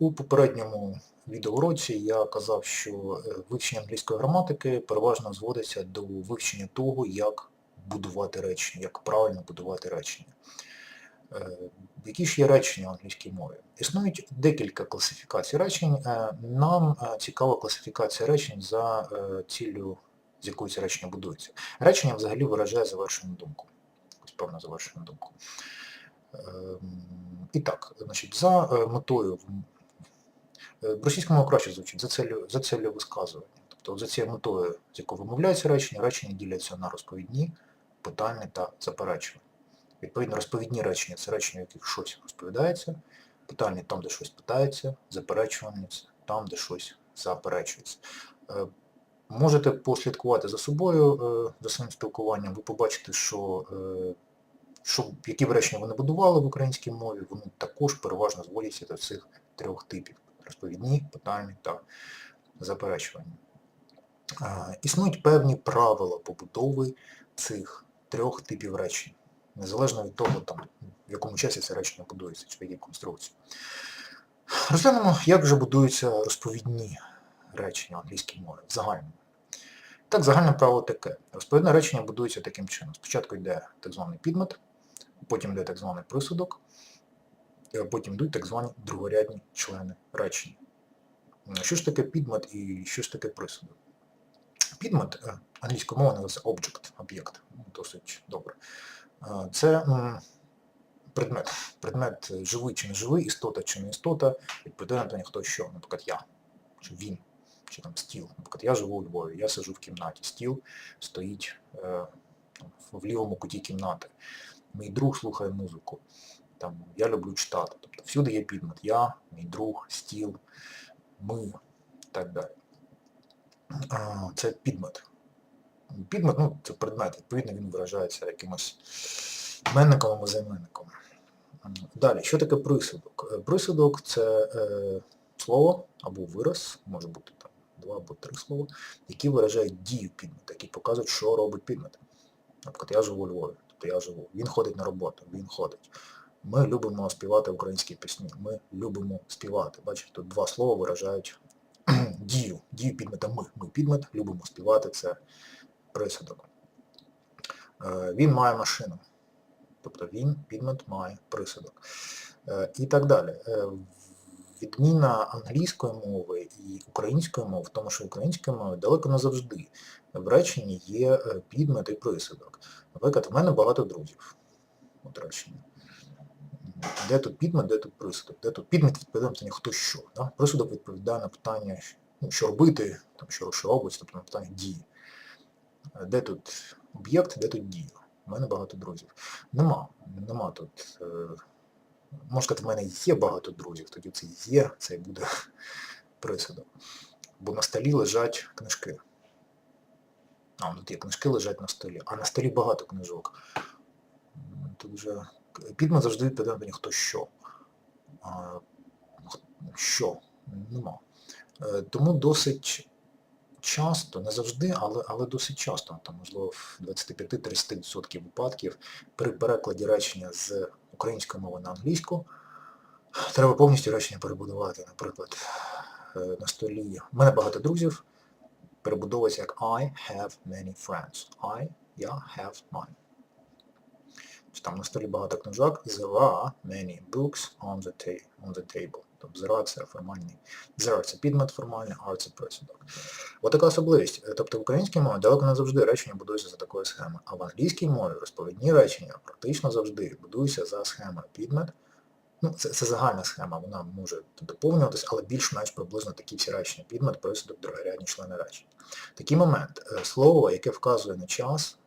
У попередньому відеоуроці я казав, що е, вивчення англійської граматики переважно зводиться до вивчення того, як будувати речення, як правильно будувати речення. Е, Які ж є речення в англійській мові? Існують декілька класифікацій речень. Е, Нам цікава класифікація речень за ціллю, з якою ці речення будуються. Речення взагалі виражає завершену думку. Ось певну завершену думку. Ем, І так, значить, за метою російському мові краще звучить за целью, за целью висказування. Тобто за цією метою, з якою вимовляється речення, речення діляться на розповідні, питальні та заперечувальні. Відповідно, розповідні речення це речення, в яких щось розповідається, питальні там, де щось питається, заперечувальні там, де щось заперечується. Е, Можете послідкувати за собою, е, за своїм спілкуванням, ви побачите, що, е, що які б речення ви не будували в українській мові, вони також переважно зводяться до цих трьох типів розповідні, питальні та заперечувальні. Існують певні правила побудови цих трьох типів речень, незалежно від того, там, в якому часі це речення будується, чи в якій конструкції. Розглянемо, як же будуються розповідні речення в англійській мові в загальному. Так, загальне правило таке. Розповідне речення будується таким чином. Спочатку йде так званий підмет, потім йде так званий присудок, потім йдуть так звані другорядні члени речення. Що ж таке підмет і що ж таке присудок? Підмет е, англійською мовою називається object, об'єкт, досить добре. Е, Це предмет. Предмет е, живий чи не живий, істота чи не істота, відповідає на питання хто що. Наприклад, я, чи він, чи там стіл. Наприклад, я живу у Львові, я сиджу в кімнаті, стіл стоїть е, в лівому куті кімнати. Мій друг слухає музику там, я люблю читати. Тобто всюди є підмет. Я, мій друг, стіл, ми і так далі. Це підмет. Підмет, ну, це предмет, відповідно, він виражається якимось іменником або займенником. Далі, що таке присудок? Е, Присудок це е, слово або вираз, може бути там два або три слова, які виражають дію підмета, які показують, що робить підмет. Наприклад, я живу у Львові, тобто я живу. Він ходить на роботу, він ходить. Ми любимо співати українські пісні. Ми любимо співати. Бачите, тут два слова виражають дію. Дію підмета ми. Ми підмет, любимо співати, це присудок. Е, Він має машину. Тобто він, підмет, має присудок. Е, І так далі. Е, Відміна англійської мови і української мови, в тому що української мови далеко не завжди в реченні є підмет і присудок. Наприклад, в мене багато друзів. От речення. Де тут підмет, де тут присудок? Де тут підмет відповідає на питання хто що. Да? Присудок відповідає на питання, ну, що робити, там, що, що робить, тобто на питання дії. Де тут об'єкт, де тут дія? У мене багато друзів. Нема. Нема тут. Е, можна сказати, в мене є багато друзів, тоді це є, це буде присудок. Бо на столі лежать книжки. А, тут є книжки лежать на столі, а на столі багато книжок. Тут вже підмет завжди відповідає питання хто що. Що? Нема. Е, Тому досить часто, не завжди, але, але досить часто, там, можливо, в 25-30% випадків при перекладі речення з української мови на англійську треба повністю речення перебудувати. Наприклад, е, на столі в мене багато друзів перебудовується як I have many friends. I, я, have, mine. Чи Там на столі багато книжок. There are many books on the, ta- on the table. Тобто there are це формальний. There це підмет формальний, are це присудок. Ось така особливість. Тобто в українській мові далеко не завжди речення будуються за такою схемою, а в англійській мові розповідні речення практично завжди будуються за схемою підмет. Ну, це, це загальна схема, вона може доповнюватися, але більш-менш приблизно такі всі речення. Підмет, присудок, другорядні члени речення. Такий момент. е, Слово, яке вказує на час,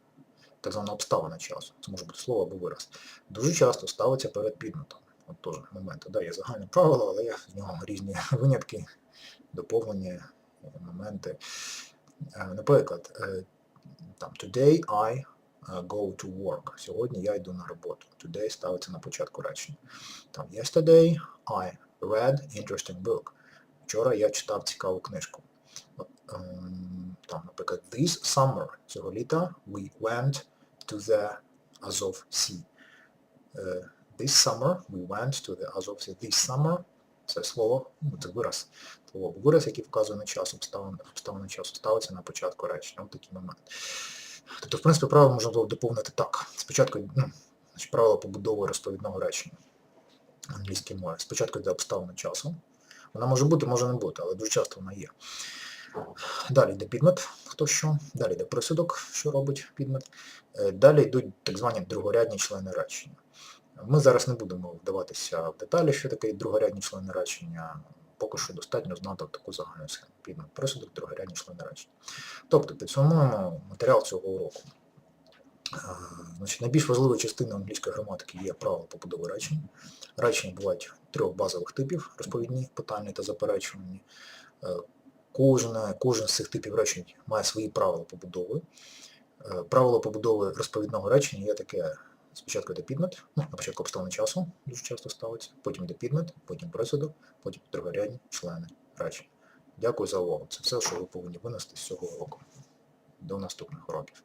так звана обставина часу, це може бути слово або вираз, дуже часто ставиться перед підметом. От теж момент. Да, є загальне правило, але є в нього різні винятки, доповнення, моменти. Е, Наприклад, е, там today I е, go to work. Сьогодні я йду на роботу. Today ставиться на початку речення. Там yesterday I read interesting book. Вчора я читав цікаву книжку. Там, наприклад, this summer цього літа we went to the Azov Sea. Е, This summer we went to the Azov Sea. This summer Це слово, ну, це вираз. Слово вираз, який вказує на час, обставини, обставини часу, ставиться на початку речення. Ось такий момент. Тобто, в принципі, правило можна було доповнити так. Спочатку ну, правило побудови розповідного речення англійській мові. Спочатку йде обставина часу. Вона може бути, може не бути, але дуже часто вона є. Далі йде підмет, хто що, далі йде присудок, що робить підмет. Е, Далі йдуть так звані другорядні члени речення. Ми зараз не будемо вдаватися в деталі, що таке другорядні члени речення. Поки що достатньо знати таку загальну схему. Підмет, присудок, другорядні члени речення. Тобто підсумуємо матеріал цього уроку. Е, Значить, найбільш важливою частиною англійської граматики є правила побудови речень. Речення бувають трьох базових типів розповідні, питальні та заперечувальні. Кожне, кожен з цих типів речень має свої правила побудови. Е, Правило побудови розповідного речення є таке, спочатку йде підмет, ну, на початку обставини часу дуже часто ставиться, потім йде підмет, потім присудок, потім другорядні члени речень. Дякую за увагу. Це все, що ви повинні винести з цього уроку. До наступних уроків.